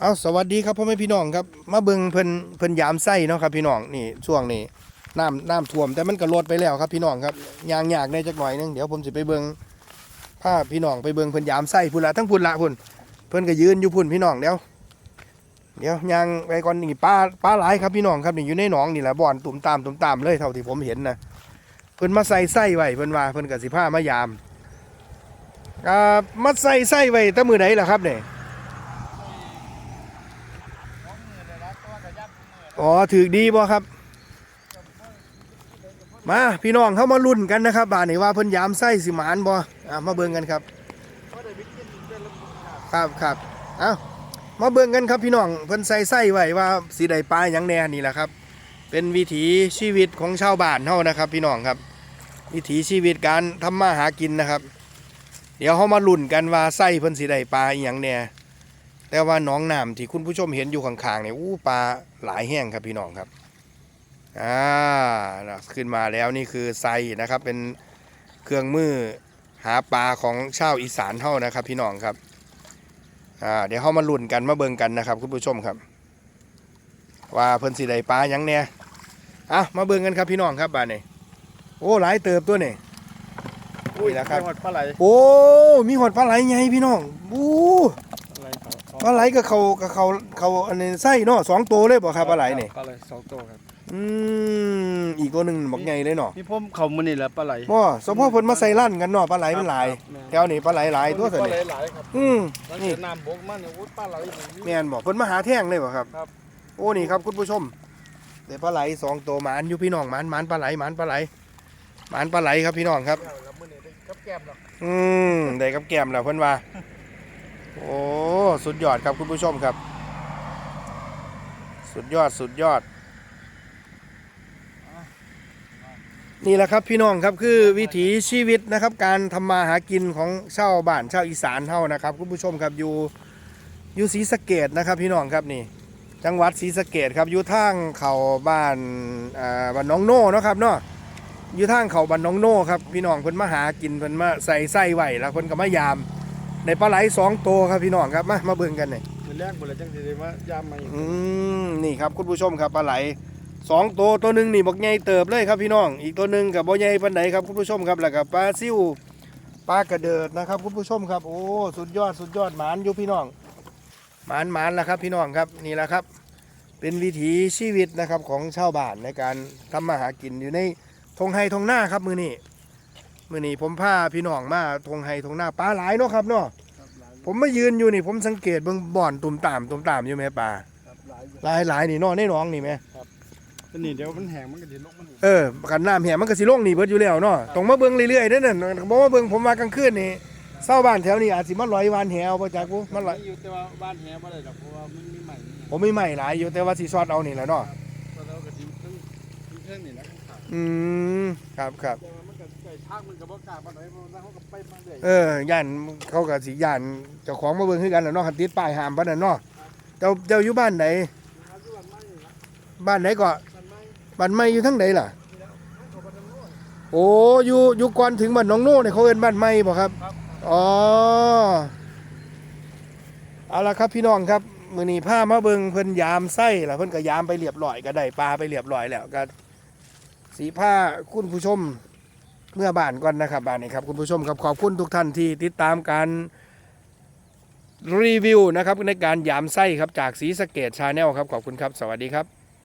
เอาสวัสดีครับพ่อแม่พี่น้องครับมาเบิ่งเพิ่นเพิ่นยามไส้เนาะครับพี่น้องนี่ช่วงนี้น้ำน้ำท่วมแต่มันก็ลดไปแล้วครับพี่น้องครับยางยากในจักหน่อยนึงเดี๋ยวผมสิไปเบิ่งพาพี่น้องไปเบิ่งเพิ่นยามไส้พุ่นละทั้งพุ่นละพุ่นเพิ่นก็ยืนอยู่พุ่นพี่น้องเดี๋ยวเดี๋ยวยางไปก่อนนี่ปลาปลาหลายครับพี่น้องครับนี่อยู่ในหนองนี่แหละบ่อนตุ่มตามตุ่มตามเลยเท่าที่ผมเห็นนะเพิ่นมาใส่ไส้ไว้เพิ่นว่าเพิ่นก็สิพามายามอ่ามาใส่ไส้ไว้แต่มือไหนล่ะครับเนี่ย อ๋อถือดีบ่ครับ มาพี่น้องเข้ามาลุ้นกันนะครับบานนี้ว่าเพิ่นยามไส้สิหมานบ่อะมาเบิ่งกันครับ ครับครับเอ้ามาเบิ่งกันครับพี่น้องเพิ่นใส่ไส้ไว้ว่าสิได้ปลาหยังแน่นี่แหละครับ เป็นวิถีชีวิตของชาวบ้านเฮานะครับ พี่น้องครับ วิถีชีวิตการทำมาหากินนะครับ เดี๋ยวเฮามาลุ้นกันว่าไส้เพิ่นสิได้ปลาหยังแน่ แต่ว่าหน้องน้ำที่คุณผู้ชมเห็นอยู่ข้างๆเนี่ยอู้ปลาหลายแห้งครับพี่น้องครับอ่านะขึ้นมาแล้วนี่คือไซนะครับเป็นเครื่องมือหาปลาของชาวอีสานเท่านะครับ พี่น้องครับอ่าเดี๋ยวเข้ามาลุ้นกันมาเบิ่งกันนะครับ คุณผู้ชมครับ ว่าเพิ่นสิได้ปลาหยังเนี่ยอะมาเบิ่งกันครับพี่น้องครับบ้านนี้โอ้หลายเติบตัวนี่นี่แหละครับหอดปลาไหลโอ้มีหอดปลาไหลไงพี่น้องบู้ ปลาไหลเขาเขาปลาไหลกับเขากับเขาเขาอันนี้ไส้เนาะสองตัวเลยบ่ครับปลาไหลนี่ปลาไหลสองตัวครับอืมอีกตัวหนึ่งบักใหญ่เลยเนาะนี่ผมเขามันนี่แหละปลาไหลบ่สมพอเพิ่นมาใส่ลั่นกันเนาะปลาไหลมันหลายครับแถวนี้ปลาไหลหลายตัวปซั่นลาไหลนี่หลายครับอืมแล้วนี่เจอน้ำบกมันเนี่ยอุ๊ยปลาไหลนี่แม่นบ่เพิ่นมาหาแท่งเลยบ่ครับครับโอ้นี่ครับคุณผู้ชมเดี๋ยวปลาไหลสองตัวหมานอยู่พี่น้องหมานหมานปลาไหลหมานปลาไหลหมานปลาไหลครับพี่น้องครับแล้วมื้อนี้ได้กับแก้มแล้วอืมได้กับแก้มแล้วเพิ่นว่า โอ้สุดยอดครับคุณผู้ชมครับ สุดยอดสุดยอด นี่แหละครับพี่น้องครับคือวิถีชีวิตนะครับ การทำมาหากินของชาวบ้านชาวอีสานเท่านะครับ คุณผู้ชมครับอยู่อยู่ศรีสะเกดนะครับ พี่น้องครับนี่ จังหวัดศรีสะเกดครับอยู่ทางเขาบ้านอ่าบ้านน้องโน่นะครับเนาะอยู่ทางเขาบ้านน้องโน่ครับพี่น้องเพิ่นมาหากินเพิ่นมาใส่ไส้ไหวแล้วเพิ่นก็มายาม ในปลาไหลสองตัวครับพี่น้องครับมามาเบิ่งกันหน่อยมื้อแรกบ่ได้จังสิได้มายามมาอีกอืมนี่ครับคุณผู้ชมครับปลาไหลสองตัวตัวหนึ่งนี่บักใหญ่เติบเลยครับพี่น้อง อีกตัวหนึ่งกับบ่ใหญ่ปานใดครับคุณผู้ชมครับแล้วก็ปลาซิวปลากระเดิดนะครับคุณผู้ชมครับโอ้สุดยอดสุดยอดหมานอยู่พี่น้องหมานหมานแล้วครับพี่น้องครับนี่แหละครับ เป็นวิถีชีวิตนะครับของชาวบ้านในการทำมาหากินอยู่ในทงไฮทงหน้าครับมือนี้ มือนี้ผมพาพี่น้องมาทงไฮทงหน้าปลาหลายเนาะครับเนาะครับหลายอยู่ผมมายืนอยู่นี่ผมสังเกตเบิ่งบ่อนตุ่มตามตุ่มตามอยู่ไหมปลาครับหลายอยู่หลายหลายนี่เนอนในหนองนี่ไหมแต่นี่เดี๋ยวมันแห้งมันก็สิลกมันเออกันน้ำแห้งมันก็สิลงนี่เบิดอยู่แล้วเนาะต้องมาเบิ่งเรื่อยๆเด้อนั่นบ่มาเบิ่งผมมากลางคืนนี่เศร้าบ้านแถวนี้อาจสิมาลอยวานแหวบ่จักบ่มาลอยอยู่แต่ว่าบ้านแห้บ่ได้ดอกเพราะว่ามันมีใหม่นี่ผมมีใหม่หลายอยู่แต่ว่าสิซอดเอานี่แหละเนาะก็เราก็สิเพิ่งเพิ่งนี่แหละครับอืมครับครับแต่ว่ามัน ก่ทางมันก็บ่กล้าปานใดเพราะว่าเขาก็ไปมาเรื่อยเออย่านเขาก็สิย่านเจ้าของมาเบิ่งคือกันแหละเนาะคันติดป้ายห้ามปานนั้นเนาะเจ้าเจ้าอยู่บ้านไหนหาอยู่บ้านใหม่นี่ล่ะบ้านไหนก็บ้านใหม่บ้านใหม่อยู่ทางไหนล่ะ นี่แล้วเขาก็บ่ต้องรู้โอ้อยู่อยู่ก่อนถึงบ้านหน้องโน่เนี่ยเขาเอิ้นบ้านใหม่บ่ครับ ครับอ๋อเอาละครับพี่น้องครับมือนี้ผ้ามาเบิงเพิ่นยามไส้ละเพิ่นก็ยามไปเรียบร้อยก็ได้ปลาไปเรียบร้อยแล้วก็สีผ้าคุณผู้ชม เมื่อบ้านก่อนนะครับบ้านนี้ครับคุณผู้ชมครับขอบคุณทุกท่านที่ติดตามการรีวิวนะครับในการยามไส้ครับจากสีสเกตชาแนลครับขอบคุณครับ สวัสดีครับ